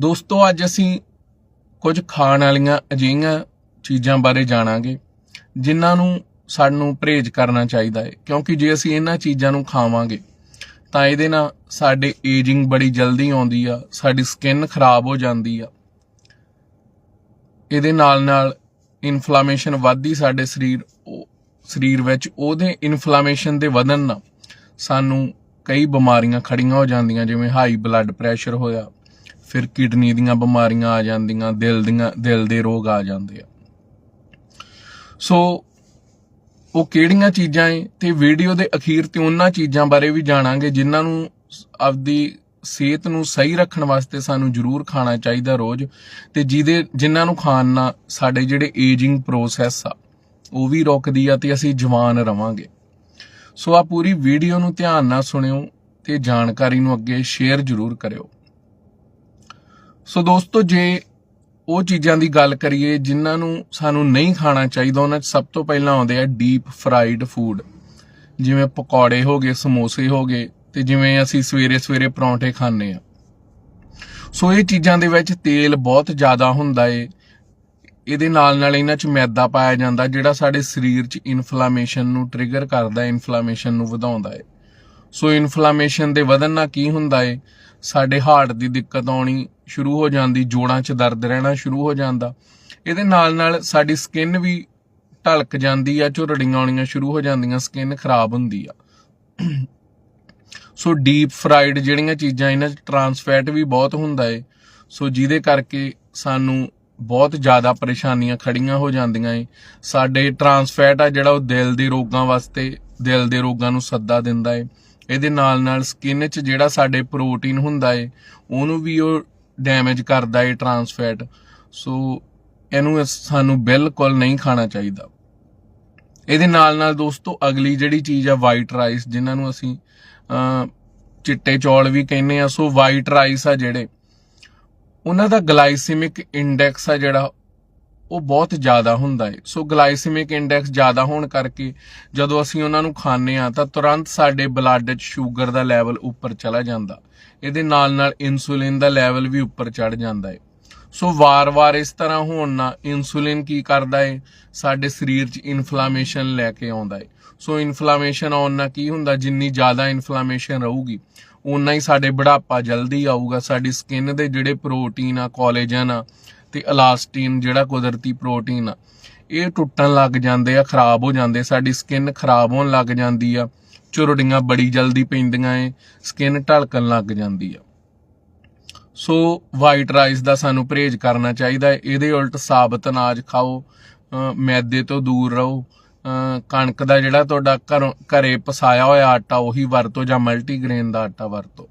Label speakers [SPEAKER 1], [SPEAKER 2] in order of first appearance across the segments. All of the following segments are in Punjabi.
[SPEAKER 1] ਦੋਸਤੋ, ਅੱਜ ਅਸੀਂ ਕੁਝ ਖਾਣ ਵਾਲੀਆਂ ਅਜਿਹੀਆਂ ਚੀਜ਼ਾਂ ਬਾਰੇ ਜਾਣਾਂਗੇ, ਜਿਨ੍ਹਾਂ ਨੂੰ ਸਾਨੂੰ ਪਰਹੇਜ਼ ਕਰਨਾ ਚਾਹੀਦਾ ਹੈ। ਕਿਉਂਕਿ ਜੇ ਅਸੀਂ ਇਹਨਾਂ ਚੀਜ਼ਾਂ ਨੂੰ ਖਾਵਾਂਗੇ, ਤਾਂ ਇਹਦੇ ਨਾਲ ਸਾਡੇ ਏਜਿੰਗ ਬੜੀ ਜਲਦੀ ਆਉਂਦੀ ਆ, ਸਾਡੀ ਸਕਿਨ ਖਰਾਬ ਹੋ ਜਾਂਦੀ ਆ। ਇਹਦੇ ਨਾਲ ਨਾਲ ਇਨਫਲੇਮੇਸ਼ਨ ਵੱਧਦੀ ਸਾਡੇ ਸਰੀਰ, ਉਹ- ਸਰੀਰ ਵਿੱਚ, ਉਹਦੇ ਇਨਫਲੇਮੇਸ਼ਨ ਦੇ ਵਧਣ ਨਾਲ ਸਾਨੂੰ ਕਈ ਬਿਮਾਰੀਆਂ ਖੜੀਆਂ ਹੋ ਜਾਂਦੀਆਂ, ਜਿਵੇਂ ਹਾਈ ਬਲੱਡ ਪ੍ਰੈਸ਼ਰ ਹੋਇਆ ਫਿਰ ਕਿਡਨੀ ਦੀਆਂ ਬਿਮਾਰੀਆਂ ਆ ਜਾਂਦੀਆਂ, ਦਿਲ ਦੀਆਂ, ਦਿਲ ਦੇ ਰੋਗ ਆ ਜਾਂਦੇ ਆ। ਸੋ ਉਹ ਕਿਹੜੀਆਂ ਚੀਜ਼ਾਂ ਏ? ਤੇ ਵੀਡੀਓ ਦੇ ਅਖੀਰ ਤੇ ਉਹਨਾਂ ਚੀਜ਼ਾਂ ਬਾਰੇ ਵੀ ਜਾਣਾਂਗੇ, ਜਿਨ੍ਹਾਂ ਨੂੰ ਆਪਦੀ ਸਿਹਤ ਨੂੰ ਸਹੀ ਰੱਖਣ ਵਾਸਤੇ ਸਾਨੂੰ ਜ਼ਰੂਰ ਖਾਣਾ ਚਾਹੀਦਾ ਰੋਜ਼, ਤੇ ਜਿਹਦੇ, ਜਿਨ੍ਹਾਂ ਨੂੰ ਖਾਣ ਨਾਲ ਸਾਡੇ ਜਿਹੜੇ ਏਜਿੰਗ ਪ੍ਰੋਸੈਸ ਆ, ਉਹ ਵੀ ਰੁਕਦੀ ਆ ਤੇ ਅਸੀਂ ਜਵਾਨ ਰਵਾਂਗੇ। ਸੋ ਆ ਪੂਰੀ ਵੀਡੀਓ ਨੂੰ ਧਿਆਨ ਨਾਲ ਸੁਣਿਓ ਤੇ ਜਾਣਕਾਰੀ ਨੂੰ ਅੱਗੇ ਸ਼ੇਅਰ ਜ਼ਰੂਰ ਕਰਿਓ। ਸੋ ਦੋਸਤੋ, ਜੇ ਉਹ ਚੀਜ਼ਾਂ ਦੀ ਗੱਲ ਕਰੀਏ ਜਿਨ੍ਹਾਂ ਨੂੰ ਸਾਨੂੰ ਨਹੀਂ ਖਾਣਾ ਚਾਹੀਦਾ, ਉਹਨਾਂ 'ਚ ਸਭ ਤੋਂ ਪਹਿਲਾਂ ਆਉਂਦੇ ਆ ਡੀਪ ਫਰਾਈਡ ਫੂਡ ਜਿਵੇਂ ਪਕੌੜੇ ਹੋ ਗਏ, ਸਮੋਸੇ ਹੋ ਗਏ ਤੇ ਜਿਵੇਂ ਅਸੀਂ ਸਵੇਰੇ ਸਵੇਰੇ ਪਰੌਂਠੇ ਖਾਂਦੇ ਆ। ਸੋ ਇਹ ਚੀਜ਼ਾਂ ਦੇ ਵਿੱਚ ਤੇਲ ਬਹੁਤ ਜ਼ਿਆਦਾ ਹੁੰਦਾ ਏ। ਇਹਦੇ ਨਾਲ ਨਾਲ ਇਹਨਾਂ 'ਚ ਮੈਦਾ ਪਾਇਆ ਜਾਂਦਾ, ਜਿਹੜਾ ਸਾਡੇ ਸਰੀਰ 'ਚ ਇਨਫਲੇਮੇਸ਼ਨ ਨੂੰ ਟ੍ਰਿਗਰ ਕਰਦਾ ਹੈ ਇਨਫਲੇਮੇਸ਼ਨ ਨੂੰ ਵਧਾਉਂਦਾ ਏ। ਸੋ ਇਨਫਲੇਮੇਸ਼ਨ ਦੇ ਵਧਣ ਨਾਲ ਕੀ ਹੁੰਦਾ ਏ? ਸਾਡੇ ਹਾਰਟ ਦੀ ਦਿੱਕਤ ਆਉਣੀ ਸ਼ੁਰੂ ਹੋ ਜਾਂਦੀ, ਜੋੜਾਂ 'ਚ ਦਰਦ ਰਹਿਣਾ ਸ਼ੁਰੂ ਹੋ ਜਾਂਦਾ। ਇਹਦੇ ਨਾਲ ਨਾਲ ਸਾਡੀ ਸਕਿਨ ਵੀ ਢਲਕ ਜਾਂਦੀ ਆ, ਝੁਰੜੀਆਂ ਆਉਣੀਆਂ ਸ਼ੁਰੂ ਹੋ ਜਾਂਦੀਆਂ ਸਕਿਨ ਖਰਾਬ ਹੁੰਦੀ ਆ। ਸੋ ਡੀਪ ਫਰਾਈਡ ਜਿਹੜੀਆਂ ਚੀਜ਼ਾਂ, ਇਹਨਾਂ 'ਚ ਟਰਾਂਸਫੈਟ ਵੀ ਬਹੁਤ ਹੁੰਦਾ ਏ। ਸੋ ਜਿਹਦੇ ਕਰਕੇ ਸਾਨੂੰ ਬਹੁਤ ਜ਼ਿਆਦਾ ਪਰੇਸ਼ਾਨੀਆਂ ਖੜੀਆਂ ਹੋ ਜਾਂਦੀਆਂ ਏ। ਸਾਡੇ ਟਰਾਂਸਫੈਟ ਆ ਜਿਹੜਾ ਉਹ ਦਿਲ ਦੇ ਰੋਗਾਂ ਵਾਸਤੇ, ਦਿਲ ਦੇ ਰੋਗਾਂ ਨੂੰ ਸੱਦਾ ਦਿੰਦਾ ਏ। ਇਹਦੇ ਨਾਲ ਨਾਲ ਸਕਿਨ 'ਚ ਜਿਹੜਾ ਸਾਡੇ ਪ੍ਰੋਟੀਨ ਹੁੰਦਾ ਏ, ਉਹਨੂੰ ਵੀ ਉਹ ਡੈਮੇਜ ਕਰਦਾ ਏ ਟਰਾਂਸਫੈਟ ਸੋ ਇਹਨੂੰ ਅਸ- ਸਾਨੂੰ ਬਿਲਕੁਲ ਨਹੀਂ ਖਾਣਾ ਚਾਹੀਦਾ। ਇਹਦੇ ਨਾਲ ਨਾਲ ਦੋਸਤੋ, ਅਗਲੀ ਜਿਹੜੀ ਚੀਜ਼ ਆ ਵਾਈਟ ਰਾਈਸ ਜਿਨ੍ਹਾਂ ਨੂੰ ਅਸੀਂ ਚਿੱਟੇ ਚੌਲ ਵੀ ਕਹਿੰਦੇ ਆ, ਸੋ ਵਾਈਟ ਰਾਈਸ ਆ ਜਿਹੜੇ, ਉਹਨਾਂ ਦਾ ਗਲਾਈਸੀਮਿਕ ਇੰਡੈਕਸ ਆ ਜਿਹੜਾ ਉਹ ਬਹੁਤ ਜ਼ਿਆਦਾ ਹੁੰਦਾ ਹੈ ਸੋ ਗਲਾਈਸੀਮਿਕ ਇੰਡੈਕਸ ਜ਼ਿਆਦਾ ਹੋਣ ਕਰਕੇ ਜਦੋਂ ਅਸੀਂ ਉਹਨਾਂ ਨੂੰ ਖਾਂਦੇ ਆ ਤਾਂ ਤੁਰੰਤ ਸਾਡੇ ਬਲੱਡ 'ਚ ਸ਼ੂਗਰ ਦਾ ਲੈਵਲ ਉੱਪਰ ਚਲਾ ਜਾਂਦਾ। ਇਹਦੇ ਨਾਲ ਨਾਲ ਇਨਸੂਲਿਨ ਦਾ ਲੈਵਲ ਵੀ ਉੱਪਰ ਚੜ ਜਾਂਦਾ ਹੈ ਸੋ ਵਾਰ-ਵਾਰ ਇਸ ਤਰ੍ਹਾਂ ਹੋਣ ਨਾਲ ਇਨਸੂਲਿਨ ਕੀ ਕਰਦਾ ਹੈ ਸਾਡੇ ਸਰੀਰ 'ਚ ਇਨਫਲੇਮੇਸ਼ਨ ਲੈ ਕੇ ਆਉਂਦਾ ਹੈ ਸੋ ਇਨਫਲੇਮੇਸ਼ਨ ਆਉਣ ਨਾਲ ਕੀ ਹੁੰਦਾ? ਜਿੰਨੀ ਜ਼ਿਆਦਾ ਇਨਫਲੇਮੇਸ਼ਨ ਰਹੂਗੀ ਉਨਾ ਹੀ ਸਾਡੇ ਬੁਢਾਪਾ ਜਲਦੀ ਆਊਗਾ। ਸਾਡੀ ਸਕਿਨ ਦੇ ਜਿਹੜੇ ਪ੍ਰੋਟੀਨ ਆ, ਕੋਲੇਜਨ ਆ ਤੇ ਇਲਾਸਟਿਨ ਜਿਹੜਾ ਕੁਦਰਤੀ ਪ੍ਰੋਟੀਨ ਆ, ਇਹ ਟੁੱਟਣ ਲੱਗ ਜਾਂਦੇ ਆ, ਖਰਾਬ ਹੋ ਜਾਂਦੇ ਸਾਡੀ ਸਕਿਨ ਖਰਾਬ ਹੋਣ ਲੱਗ ਜਾਂਦੀ ਆ। ਝੁਰੜੀਆਂ ਬੜੀ ਜਲਦੀ ਪੈਂਦੀਆਂ ਏ ਸਕਿਨ ਢਲਕਣ ਲੱਗ ਜਾਂਦੀ ਆ। ਸੋ ਵਾਈਟ ਰਾਈਸ ਦਾ ਸਾਨੂੰ ਪਰਹੇਜ਼ ਕਰਨਾ ਚਾਹੀਦਾ ਹੈ ਇਹਦੇ ਉਲਟ ਸਾਬਤ ਅਨਾਜ ਖਾਓ ਮੈਦੇ ਤੋਂ ਦੂਰ ਰਹੋ। ਕਣਕ ਦਾ ਜਿਹੜਾ ਤੁਹਾਡਾ ਘਰੋਂ, ਘਰੇ ਪਸਾਇਆ ਹੋਇਆ ਆਟਾ, ਉਹੀ ਵਰਤੋ ਜਾਂ ਮਲਟੀਗ੍ਰੇਨ ਦਾ ਆਟਾ ਵਰਤੋ।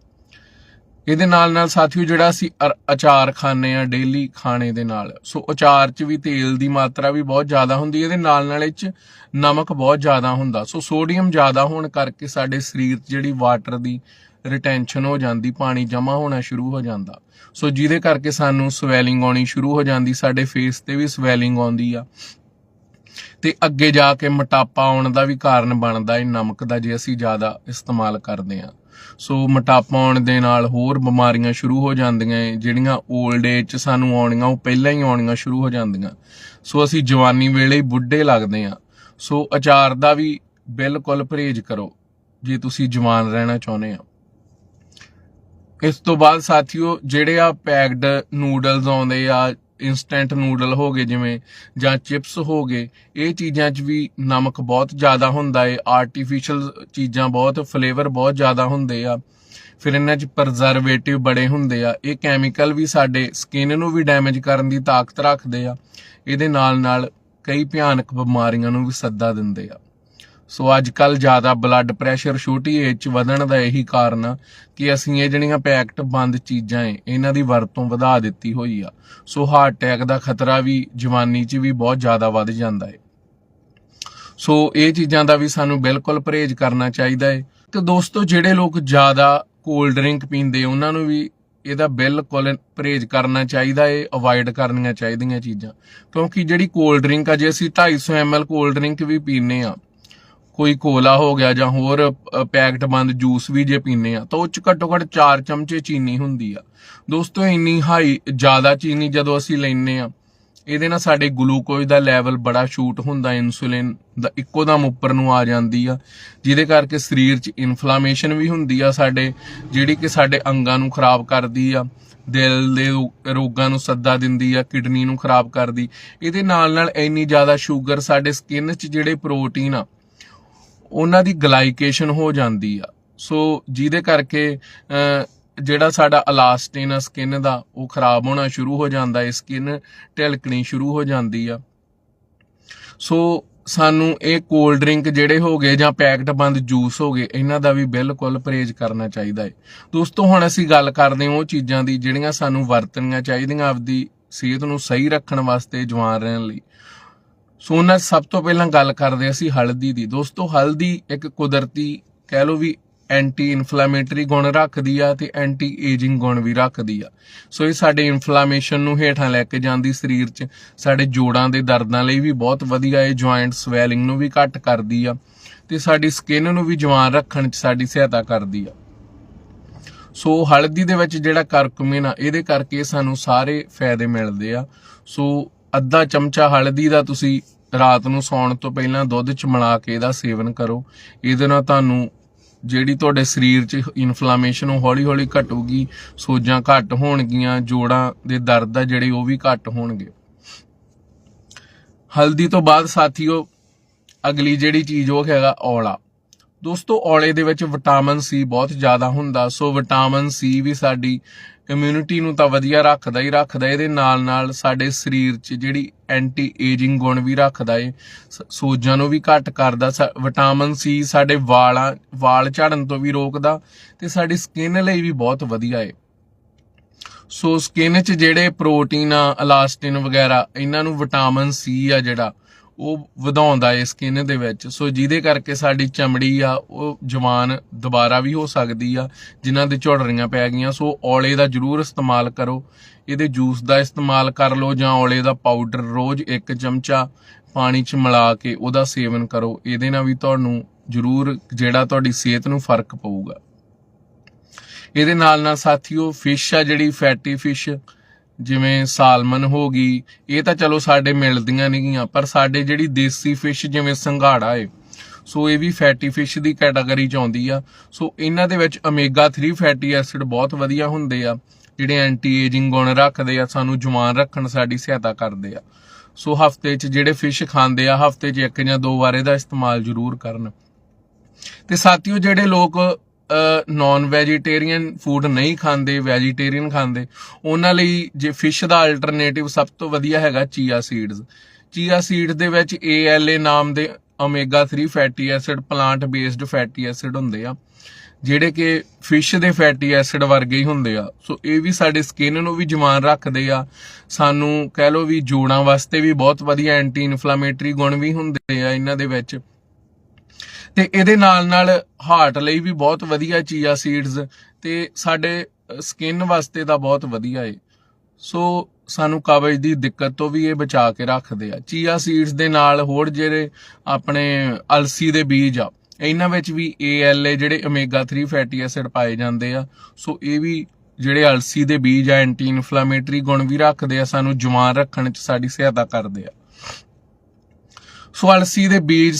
[SPEAKER 1] ਇਹਦੇ ਨਾਲ ਨਾਲ ਸਾਥੀਓ ਜਿਹੜਾ ਅਸੀਂ ਅਚਾਰ ਖਾਂਦੇ ਆ ਡੇਲੀ ਖਾਣੇ ਦੇ ਨਾਲ। ਸੋ ਅਚਾਰ 'ਚ ਵੀ ਤੇਲ ਦੀ ਮਾਤਰਾ ਵੀ ਬਹੁਤ ਜ਼ਿਆਦਾ ਹੁੰਦੀ ਹੈ, ਇਹਦੇ ਨਾਲ ਨਾਲ ਇਹ 'ਚ ਨਮਕ ਬਹੁਤ ਜ਼ਿਆਦਾ ਹੁੰਦਾ। ਸੋ ਸੋਡੀਅਮ ਜ਼ਿਆਦਾ ਹੋਣ ਕਰਕੇ ਸਾਡੇ ਸਰੀਰ 'ਚ ਜਿਹੜੀ ਵਾਟਰ ਦੀ ਰਿਟੈਂਸ਼ਨ ਹੋ ਜਾਂਦੀ, ਪਾਣੀ ਜਮ੍ਹਾਂ ਹੋਣਾ ਸ਼ੁਰੂ ਹੋ ਜਾਂਦਾ। ਸੋ ਜਿਹਦੇ ਕਰਕੇ ਸਾਨੂੰ ਸਵੈਲਿੰਗ ਆਉਣੀ ਸ਼ੁਰੂ ਹੋ ਜਾਂਦੀ, ਸਾਡੇ ਫੇਸ ਤੇ ਵੀ ਸਵੈਲਿੰਗ ਆਉਂਦੀ ਆ। ਤੇ ਅੱਗੇ ਜਾ ਕੇ ਮੋਟਾਪਾ ਆਉਣ ਦਾ ਵੀ ਕਾਰਨ ਬਣਦਾ ਹੈ ਨਮਕ ਦਾ ਜੇ ਅਸੀਂ ਜ਼ਿਆਦਾ ਇਸਤੇਮਾਲ ਕਰਦੇ ਹਾਂ। ਸੋ ਮੋਟਾਪਾ ਆਉਣ ਦੇ ਨਾਲ ਹੋਰ ਬਿਮਾਰੀਆਂ ਸ਼ੁਰੂ ਹੋ ਜਾਂਦੀਆਂ ਜਿਹੜੀਆਂ 올ਡ ਏਜ ਚ ਸਾਨੂੰ ਆਉਣੀਆਂ, ਉਹ ਪਹਿਲਾਂ ਹੀ ਆਉਣੀਆਂ ਸ਼ੁਰੂ ਹੋ ਜਾਂਦੀਆਂ। ਸੋ ਅਸੀਂ ਜਵਾਨੀ ਵੇਲੇ ਹੀ ਬੁੱਢੇ ਲੱਗਦੇ ਹਾਂ ਸੋ ਅਚਾਰ ਦਾ ਵੀ ਬਿਲਕੁਲ ਪਰਹੇਜ਼ ਕਰੋ, ਜੇ ਤੁਸੀਂ ਜਵਾਨ ਰਹਿਣਾ ਚਾਹੁੰਦੇ ਆ। ਇਸ ਤੋਂ ਬਾਅਦ ਸਾਥੀਓ, ਜਿਹੜੇ ਆ ਪੈਕਡ ਨੂਡਲਸ ਆਉਂਦੇ ਆ ਇਨਸਟੈਂਟ ਨੂਡਲ ਹੋ ਗਏ ਜਿਵੇਂ ਜਾਂ ਚਿਪਸ ਹੋ ਗਏ, ਇਹ ਚੀਜ਼ਾਂ 'ਚ ਵੀ ਨਮਕ ਬਹੁਤ ਜ਼ਿਆਦਾ ਹੁੰਦਾ ਏ ਆਰਟੀਫੀਸ਼ੀਅਲ ਚੀਜ਼ਾਂ ਬਹੁਤ ਫਲੇਵਰ ਬਹੁਤ ਜ਼ਿਆਦਾ ਹੁੰਦੇ ਆ। ਫਿਰ ਇਹਨਾਂ 'ਚ ਪ੍ਰਜ਼ਰਵੇਟਿਵ ਬੜੇ ਹੁੰਦੇ ਆ। ਇਹ ਕੈਮੀਕਲ ਵੀ ਸਾਡੇ ਸਕਿਨ ਨੂੰ ਵੀ ਡੈਮੇਜ ਕਰਨ ਦੀ ਤਾਕਤ ਰੱਖਦੇ ਆ। ਇਹਦੇ ਨਾਲ ਨਾਲ ਕਈ ਭਿਆਨਕ ਬਿਮਾਰੀਆਂ ਨੂੰ ਵੀ ਸੱਦਾ ਦਿੰਦੇ ਆ। ਸੋ ਅੱਜ ਕੱਲ ਜ਼ਿਆਦਾ ਬਲੱਡ ਪ੍ਰੈਸ਼ਰ ਛੋਟੀ ਏਜ 'ਚ ਵਧਣ ਦਾ ਇਹੀ ਕਾਰਨ ਆ ਕਿ ਅਸੀਂ ਇਹ ਜਿਹੜੀਆਂ ਪੈਕਟ ਬੰਦ ਚੀਜ਼ਾਂ ਏ, ਇਹਨਾਂ ਦੀ ਵਰਤੋਂ ਵਧਾ ਦਿੱਤੀ ਹੋਈ ਆ। ਸੋ ਹਾਰਟ ਅਟੈਕ ਦਾ ਖਤਰਾ ਵੀ ਜਵਾਨੀ 'ਚ ਵੀ ਬਹੁਤ ਜ਼ਿਆਦਾ ਵੱਧ ਜਾਂਦਾ ਏ। ਸੋ ਇਹ ਚੀਜ਼ਾਂ ਦਾ ਵੀ ਸਾਨੂੰ ਬਿਲਕੁਲ ਪਰਹੇਜ਼ ਕਰਨਾ ਚਾਹੀਦਾ ਏ। ਤੇ ਦੋਸਤੋ, ਜਿਹੜੇ ਲੋਕ ਜ਼ਿਆਦਾ ਕੋਲਡ ਡਰਿੰਕ ਪੀਂਦੇ, ਉਹਨਾਂ ਨੂੰ ਵੀ ਇਹਦਾ ਬਿਲਕੁਲ ਪਰਹੇਜ਼ ਕਰਨਾ ਚਾਹੀਦਾ ਏ ਅਵੋਇਡ ਕਰਨੀਆਂ ਚਾਹੀਦੀਆਂ ਚੀਜ਼ਾਂ। ਕਿਉਂਕਿ ਜਿਹੜੀ ਕੋਲਡ ਡਰਿੰਕ ਆ, ਜੇ ਅਸੀਂ 250 ml ਕੋਲਡ ਡਰਿੰਕ ਵੀ ਪੀਨੇ ਆ ਕੋਈ ਕੋਲਾ ਹੋ ਗਿਆ ਜਾਂ ਹੋਰ ਪੈਕਟ ਬੰਦ ਜੂਸ ਵੀ ਜੇ ਪੀਨੇ ਆ, ਤਾਂ ਉਹ ਚ ਘੱਟੋ ਘੱਟ 4 ਚਮਚੇ ਚੀਨੀ ਹੁੰਦੀ ਆ। ਦੋਸਤੋ, ਇੰਨੀ ਹਾਈ ਜ਼ਿਆਦਾ ਚੀਨੀ ਜਦੋਂ ਅਸੀਂ ਲੈਨੇ ਆ, ਇਹਦੇ ਨਾਲ ਸਾਡੇ ਗਲੂਕੋਜ਼ ਦਾ ਲੈਵਲ ਬੜਾ ਸ਼ੂਟ ਹੁੰਦਾ ਇਨਸੂਲਿਨ ਦਾ ਇੱਕੋ ਦਮ ਉੱਪਰ ਨੂੰ ਆ ਜਾਂਦੀ ਆ, ਜਿਹਦੇ ਕਰਕੇ ਸਰੀਰ 'ਚ ਇਨਫਲਾਮੇਸ਼ਨ ਵੀ ਹੁੰਦੀ ਆ ਸਾਡੇ, ਜਿਹੜੀ ਕਿ ਸਾਡੇ ਅੰਗਾਂ ਨੂੰ ਖਰਾਬ ਕਰਦੀ ਆ, ਦਿਲ ਦੇ ਰੋਗਾਂ ਨੂੰ ਸੱਦਾ ਦਿੰਦੀ ਆ, ਕਿਡਨੀ ਨੂੰ ਖਰਾਬ ਕਰਦੀ। ਇਹਦੇ ਨਾਲ ਨਾਲ ਇੰਨੀ ਜ਼ਿਆਦਾ ਸ਼ੂਗਰ ਸਾਡੇ ਸਕਿਨ 'ਚ ਜਿਹੜੇ ਪ੍ਰੋਟੀਨ ਆ ਉਹਨਾਂ ਦੀ ਗਲਾਈਕੇਸ਼ਨ ਹੋ ਜਾਂਦੀ ਆ। ਸੋ ਜਿਹਦੇ ਕਰਕੇ ਅਹ, ਜਿਹੜਾ ਸਾਡਾ ਅਲਾਸਟਿਨ ਆ ਸਕਿਨ ਦਾ ਉਹ ਖਰਾਬ ਹੋਣਾ ਸ਼ੁਰੂ ਹੋ ਜਾਂਦਾ ਹੈ ਸਕਿਨ ਢਿਲਕਣੀ ਸ਼ੁਰੂ ਹੋ ਜਾਂਦੀ ਆ। ਸੋ ਸਾਨੂੰ ਇਹ ਕੋਲਡ ਡਰਿੰਕ ਜਿਹੜੇ ਹੋ ਗਏ ਜਾਂ ਪੈਕਟ ਬੰਦ ਜੂਸ ਹੋ ਗਏ ਇਹਨਾਂ ਦਾ ਵੀ ਬਿਲਕੁਲ ਪਰਹੇਜ਼ ਕਰਨਾ ਚਾਹੀਦਾ ਹੈ ਦੋਸਤੋ ਹੁਣ ਅਸੀਂ ਗੱਲ ਕਰਦੇ ਹਾਂ ਉਹ ਚੀਜ਼ਾਂ ਦੀ ਜਿਹੜੀਆਂ ਸਾਨੂੰ ਵਰਤਣੀਆਂ ਚਾਹੀਦੀਆਂ ਆਪਦੀ ਸਿਹਤ ਨੂੰ ਸਹੀ ਰੱਖਣ ਵਾਸਤੇ ਜਵਾਨ ਰਹਿਣ ਲਈ। ਸੋ ਉਹਨਾਂ ਸਭ ਤੋਂ ਪਹਿਲਾਂ ਗੱਲ ਕਰਦੇ ਅਸੀਂ ਹਲਦੀ ਦੀ। ਦੋਸਤੋ, ਹਲਦੀ ਇੱਕ ਕੁਦਰਤੀ ਕਹਿ ਲਓ ਵੀ ਐਂਟੀ ਇਨਫਲੇਮੇਟਰੀ ਗੁਣ ਰੱਖਦੀ ਆ ਤੇ ਐਂਟੀ ਏਜਿੰਗ ਗੁਣ ਵੀ ਰੱਖਦੀ ਆ। ਸੋ ਇਹ ਸਾਡੇ ਇਨਫਲੇਮੇਸ਼ਨ ਨੂੰ ਹੇਠਾਂ ਲੈ ਕੇ ਜਾਂਦੀ ਸਰੀਰ 'ਚ। ਸਾਡੇ ਜੋੜਾਂ ਦੇ ਦਰਦਾਂ ਲਈ ਵੀ ਬਹੁਤ ਵਧੀਆ ਹੈ ਜੁਆਇੰਟ ਸਵੈਲਿੰਗ ਨੂੰ ਵੀ ਘੱਟ ਕਰਦੀ ਆ ਤੇ ਸਾਡੀ ਸਕਿਨ ਨੂੰ ਵੀ ਜਵਾਨ ਰੱਖਣ 'ਚ ਸਾਡੀ ਸਹਾਇਤਾ ਕਰਦੀ ਆ। ਸੋ ਹਲਦੀ ਦੇ ਵਿੱਚ ਜਿਹੜਾ ਕਰਕੂਮਿਨ ਆ, ਇਹਦੇ ਕਰਕੇ ਸਾਨੂੰ ਸਾਰੇ ਫਾਇਦੇ ਮਿਲਦੇ ਆ। ਸੋ ਅੱਧਾ ਚਮਚਾ ਹਲਦੀ ਦਾ ਤੁਸੀਂ ਰਾਤ ਨੂੰ ਸੌਣ ਤੋਂ ਪਹਿਲਾਂ ਦੁੱਧ 'ਚ ਮਿਲਾ ਕੇ ਇਹਦਾ ਸੇਵਨ ਕਰੋ। ਇਹਦੇ ਨਾਲ ਤੁਹਾਨੂੰ ਜਿਹੜੀ ਤੁਹਾਡੇ ਸਰੀਰ 'ਚ ਇਨਫਲਾਮੇਸ਼ਨ ਉਹ ਹੌਲੀ-ਹੌਲੀ ਘਟੂਗੀ, ਸੋਜਾਂ ਘੱਟ ਹੋਣਗੀਆਂ, ਜੋੜਾਂ ਦੇ ਦਰਦ ਆ ਜਿਹੜੇ ਉਹ ਵੀ ਘੱਟ ਹੋਣਗੇ। ਹਲਦੀ ਤੋਂ ਬਾਅਦ ਸਾਥੀਓ, ਅਗਲੀ ਜਿਹੜੀ ਚੀਜ਼ ਉਹ ਹੈਗਾ ਔਲਾ। ਦੋਸਤੋ, ਔਲੇ ਦੇ ਵਿੱਚ ਵਿਟਾਮਿਨ ਸੀ ਬਹੁਤ ਜ਼ਿਆਦਾ ਹੁੰਦਾ, ਸੋ ਵਿਟਾਮਿਨ ਸੀ ਵੀ ਸਾਡੀ ਇਮਿਊਨਿਟੀ ਨੂੰ ਤਾਂ ਵਧੀਆ ਰੱਖਦਾ ਹੀ ਰੱਖਦਾ, ਇਹਦੇ ਨਾਲ ਨਾਲ ਸਾਡੇ ਸਰੀਰ 'ਚ ਜਿਹੜੀ ਐਂਟੀ ਏਜਿੰਗ ਗੁਣ ਵੀ ਰੱਖਦਾ ਏ, ਸ- ਸੋਜਾਂ ਨੂੰ ਵੀ ਘੱਟ ਕਰਦਾ, ਸ- ਵਿਟਾਮਿਨ ਸੀ ਸਾਡੇ ਵਾਲਾਂ, ਵਾਲ ਝੜਨ ਤੋਂ ਵੀ ਰੋਕਦਾ ਤੇ ਸਾਡੀ ਸਕਿਨ ਲਈ ਵੀ ਬਹੁਤ ਵਧੀਆ ਏ। ਸੋ ਸਕਿਨ 'ਚ ਜਿਹੜੇ ਪ੍ਰੋਟੀਨ ਆ ਇਲਾਸਟਿਨ ਵਗੈਰਾ, ਇਹਨਾਂ ਨੂੰ ਵਿਟਾਮਿਨ ਸੀ ਆ ਜਿਹੜਾ ਉਹ ਵਧਾਉਂਦਾ ਏ ਸਕਿਨ ਦੇ ਵਿੱਚ। ਸੋ ਜਿਹਦੇ ਕਰਕੇ ਸਾਡੀ ਚਮੜੀ ਆ, ਉਹ ਜਵਾਨ ਦੁਬਾਰਾ ਵੀ ਹੋ ਸਕਦੀ ਆ, ਜਿਨ੍ਹਾਂ ਦੇ ਝੜਰੀਆਂ ਪੈ ਗਈਆਂ। ਸੋ ਔਲੇ ਦਾ ਜ਼ਰੂਰ ਇਸਤੇਮਾਲ ਕਰੋ। ਇਹਦੇ ਜੂਸ ਦਾ ਇਸਤੇਮਾਲ ਕਰ ਲਓ ਜਾਂ ਔਲੇ ਦਾ ਪਾਊਡਰ ਰੋਜ਼ ਇੱਕ ਚਮਚਾ ਪਾਣੀ 'ਚ ਮਿਲਾ ਕੇ ਉਹਦਾ ਸੇਵਨ ਕਰੋ। ਇਹਦੇ ਨਾਲ ਵੀ ਤੁਹਾਨੂੰ ਜ਼ਰੂਰ ਜਿਹੜਾ ਤੁਹਾਡੀ ਸਿਹਤ ਨੂੰ ਫ਼ਰਕ ਪਊਗਾ। ਇਹਦੇ ਨਾਲ ਨਾਲ ਸਾਥੀਓ ਫਿਸ਼ ਆ ਜਿਹੜੀ ਫੈਟੀ ਫਿਸ਼ ਜਿਵੇਂ ਸਾਲਮਨ ਹੋ ਗਈ, ਇਹ ਤਾਂ ਚਲੋ ਸਾਡੇ ਮਿਲਦੀਆਂ ਨਹੀਂਆਂ ਪਰ ਸਾਡੇ ਜਿਹੜੀ ਦੇਸੀ ਫਿਸ਼ ਜਿਵੇਂ ਸੰਘਾੜਾ ਏ, ਸੋ ਇਹ ਵੀ ਫੈਟੀ ਫਿਸ਼ ਦੀ ਕੈਟਾਗਰੀ ਚ ਆਉਂਦੀ ਆ। ਸੋ ਇਹਨਾਂ ਦੇ ਵਿੱਚ ਓਮੇਗਾ 3 ਫੈਟੀ ਐਸਿਡ ਬਹੁਤ ਵਧੀਆ ਹੁੰਦੇ ਆ, ਜਿਹੜੇ ਐਂਟੀ ਏਜਿੰਗ ਗੁਣ ਰੱਖਦੇ ਆ, ਸਾਨੂੰ ਜਵਾਨ ਰੱਖਣ ਸਾਡੀ ਸਹਾਇਤਾ ਕਰਦੇ ਆ। ਸੋ ਹਫ਼ਤੇ 'ਚ ਜਿਹੜੇ ਫਿਸ਼ ਖਾਂਦੇ ਆ, ਹਫ਼ਤੇ 'ਚ ਇੱਕ ਜਾਂ ਦੋ ਵਾਰ ਇਹਦਾ ਇਸਤੇਮਾਲ ਜ਼ਰੂਰ ਕਰਨ। ਤੇ ਸਾਥੀਓ ਜਿਹੜੇ ਲੋਕ ਨਾਨ ਵੈਜੀਟੇਰੀਅਨ ਫੂਡ ਨਹੀਂ ਖਾਂਦੇ ਵੈਜੀਟੇਰੀਅਨ ਖਾਂਦੇ, ਉਹਨਾਂ ਲਈ ਜੇ ਫਿਸ਼ ਦਾ ਅਲਟਰਨੇਟਿਵ ਸਭ ਤੋਂ ਵਧੀਆ ਹੈਗਾ ਚੀਆ ਸੀਡਸ ਚੀਆ ਸੀਡ ਦੇ ਵਿੱਚ ALA ਨਾਮ ਦੇ omega 3 fatty acid plant based fatty acid ਹੁੰਦੇ ਆ, ਜਿਹੜੇ ਕਿ ਫਿਸ਼ ਦੇ ਫੈਟੀ ਐਸਿਡ ਵਰਗੇ ਹੀ ਹੁੰਦੇ ਆ। ਸੋ ਇਹ ਵੀ ਸਾਡੇ ਸਕਿਨ ਨੂੰ ਵੀ ਜਵਾਨ ਰੱਖਦੇ ਆ। ਸਾਨੂੰ ਕਹਿ ਲਓ ਵੀ ਜੋੜਾਂ ਵਾਸਤੇ ਵੀ ਬਹੁਤ ਵਧੀਆ ਐਂਟੀ ਇਨਫਲਾਮੇਟਰੀ ਗੁਣ ਵੀ ਹੁੰਦੇ ਆ ਇਹਨਾਂ ਦੇ ਵਿੱਚ। ਤੇ ਇਹਦੇ ਨਾਲ ਨਾਲ ਹਾਰਟ ਲਈ ਵੀ ਬਹੁਤ ਵਧੀਆ ਚੀਆ ਸੀਡਸ ਤੇ ਸਾਡੇ ਸਕਿਨ ਵਾਸਤੇ ਤਾਂ ਬਹੁਤ ਵਧੀਆ ਏ। ਸੋ ਸਾਨੂੰ ਕਬਜ਼ ਦੀ ਦਿੱਕਤ ਤੋਂ ਵੀ ਇਹ ਬਚਾ ਕੇ ਰੱਖਦੇ ਆ। ਚੀਆ ਸੀਡਸ ਦੇ ਨਾਲ ਹੋਰ ਜਿਹੜੇ ਆਪਣੇ ਅਲਸੀ ਦੇ ਬੀਜ ਆ, ਇਹਨਾਂ ਵਿੱਚ ਵੀ ALA ਜਿਹੜੇ ਓਮੇਗਾ 3 ਫੈਟੀ ਐਸਿਡ ਪਾਏ ਜਾਂਦੇ ਆ। ਸੋ ਇਹ ਵੀ ਜਿਹੜੇ ਅਲਸੀ ਦੇ ਬੀਜ ਆ ਐਂਟੀ ਇਨਫਲਾਮੇਟਰੀ ਗੁਣ ਵੀ ਰੱਖਦੇ ਆ, ਸਾਨੂੰ ਜਵਾਨ ਰੱਖਣ ਚ ਸਾਡੀ ਸਹਾਇਤਾ ਕਰਦੇ ਆ। ਸੋ ਅਲਸੀ ਦੇ ਬੀਜ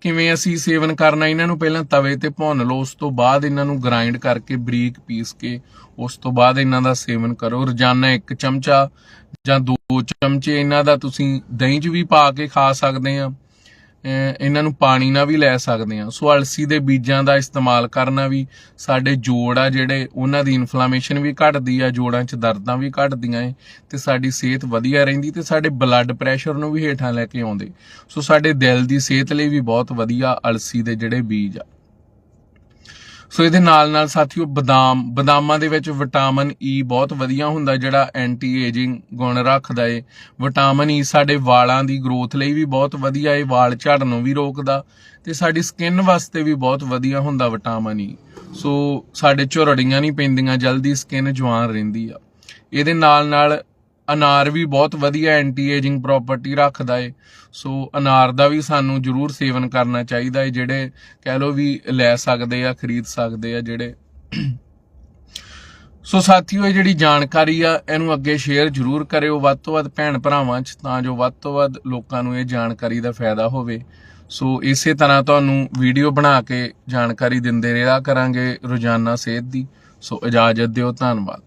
[SPEAKER 1] ਕਿਵੇਂ ਅਸੀਂ ਸੇਵਨ ਕਰਨਾ, ਇਹਨਾਂ ਨੂੰ ਪਹਿਲਾਂ ਤਵੇ ਤੇ ਭੁੰਨ ਲਓ, ਉਸ ਤੋਂ ਬਾਅਦ ਇਹਨਾਂ ਨੂੰ ਗ੍ਰਾਈਂਡ ਕਰਕੇ ਬਰੀਕ ਪੀਸ ਕੇ, ਉਸ ਤੋਂ ਬਾਅਦ ਇਹਨਾਂ ਦਾ ਸੇਵਨ ਕਰੋ। ਰੋਜ਼ਾਨਾ ਇੱਕ ਚਮਚਾ ਜਾਂ ਦੋ ਚਮਚੇ ਇਹਨਾਂ ਦਾ ਤੁਸੀਂ ਦਹੀਂ 'ਚ ਵੀ ਪਾ ਕੇ ਖਾ ਸਕਦੇ ਆ। ਇਹਨਾਂ ਨੂੰ ਪਾਣੀ ਨਾਲ ਵੀ ਲੈ ਸਕਦੇ ਆ ਸੋ ਅਲਸੀ ਦੇ ਬੀਜਾਂ ਦਾ ਇਸਤੇਮਾਲ ਕਰਨਾ ਵੀ, ਸਾਡੇ ਜੋੜ ਆ ਜਿਹੜੇ, ਉਹਨਾਂ ਦੀ ਇਨਫਲੇਮੇਸ਼ਨ ਵੀ ਘਟਦੀ ਆ, ਜੋੜਾਂ 'ਚ ਦਰਦਾਂ ਵੀ ਘਟਦੀਆਂ ਏ, ਤੇ ਸਾਡੀ ਸਿਹਤ ਵਧੀਆ ਰਹਿੰਦੀ ਤੇ ਸਾਡੇ ਬਲੱਡ ਪ੍ਰੈਸ਼ਰ ਨੂੰ ਵੀ ਹੇਠਾਂ ਲੈ ਕੇ ਆਉਂਦੇ। ਸੋ ਸਾਡੇ ਦਿਲ ਦੀ ਸਿਹਤ ਲਈ ਵੀ ਬਹੁਤ ਵਧੀਆ ਅਲਸੀ ਦੇ ਜਿਹੜੇ ਬੀਜ ਆ। ਸੋ ਇਹਦੇ ਨਾਲ ਨਾਲ ਸਾਥੀਓ ਬਦਾਮ, ਬਦਾਮਾਂ ਦੇ ਵਿੱਚ ਵਿਟਾਮਿਨ ਈ ਬਹੁਤ ਵਧੀਆ ਹੁੰਦਾ ਜਿਹੜਾ ਐਂਟੀ ਏਜਿੰਗ ਗੁਣ ਰੱਖਦਾ ਏ। ਵਿਟਾਮਿਨ ਈ ਸਾਡੇ ਵਾਲਾਂ ਦੀ ਗਰੋਥ ਲਈ ਵੀ ਬਹੁਤ ਵਧੀਆ ਏ, ਵਾਲ ਝੜਨ ਨੂੰ ਵੀ ਰੋਕਦਾ ਤੇ ਸਾਡੀ ਸਕਿਨ ਵਾਸਤੇ ਵੀ ਬਹੁਤ ਵਧੀਆ ਹੁੰਦਾ ਵਿਟਾਮਿਨ ਈ ਸੋ ਸਾਡੇ ਝੁਰੜੀਆਂ ਨਹੀਂ ਪੈਂਦੀਆਂ, ਜਲਦੀ ਸਕਿਨ ਜਵਾਨ ਰਹਿੰਦੀ ਆ। ਇਹਦੇ ਨਾਲ ਨਾਲ ਅਨਾਰ ਵੀ ਬਹੁਤ ਵਧੀਆ ਐਂਟੀ ਏਜਿੰਗ ਪ੍ਰੋਪਰਟੀ ਰੱਖਦਾ ਏ। ਸੋ ਅਨਾਰ ਦਾ ਵੀ ਸਾਨੂੰ ਜ਼ਰੂਰ ਸੇਵਨ ਕਰਨਾ ਚਾਹੀਦਾ ਏ, ਜਿਹੜੇ ਕਹਿ ਲੋ ਵੀ ਲੈ ਸਕਦੇ ਆ, ਖਰੀਦ ਸਕਦੇ ਆ ਜਿਹੜੇ। ਸੋ ਸਾਥੀਓ, ਇਹ ਜਿਹੜੀ ਜਾਣਕਾਰੀ ਆ, ਇਹਨੂੰ ਅੱਗੇ ਸ਼ੇਅਰ ਜ਼ਰੂਰ ਕਰਿਓ ਵੱਧ ਤੋਂ ਵੱਧ ਭੈਣ ਭਰਾਵਾਂ 'ਚ, ਤਾਂ ਜੋ ਵੱਧ ਤੋਂ ਵੱਧ ਲੋਕਾਂ ਨੂੰ ਇਹ ਜਾਣਕਾਰੀ ਦਾ ਫਾਇਦਾ ਹੋਵੇ। ਸੋ ਇਸੇ ਤਰ੍ਹਾਂ ਤੁਹਾਨੂੰ ਵੀਡੀਓ ਬਣਾ ਕੇ ਜਾਣਕਾਰੀ ਦਿੰਦੇ ਰਿਹਾ ਕਰਾਂਗੇ ਰੋਜ਼ਾਨਾ ਸਿਹਤ ਦੀ। ਸੋ ਇਜਾਜ਼ਤ ਦਿਓ, ਧੰਨਵਾਦ।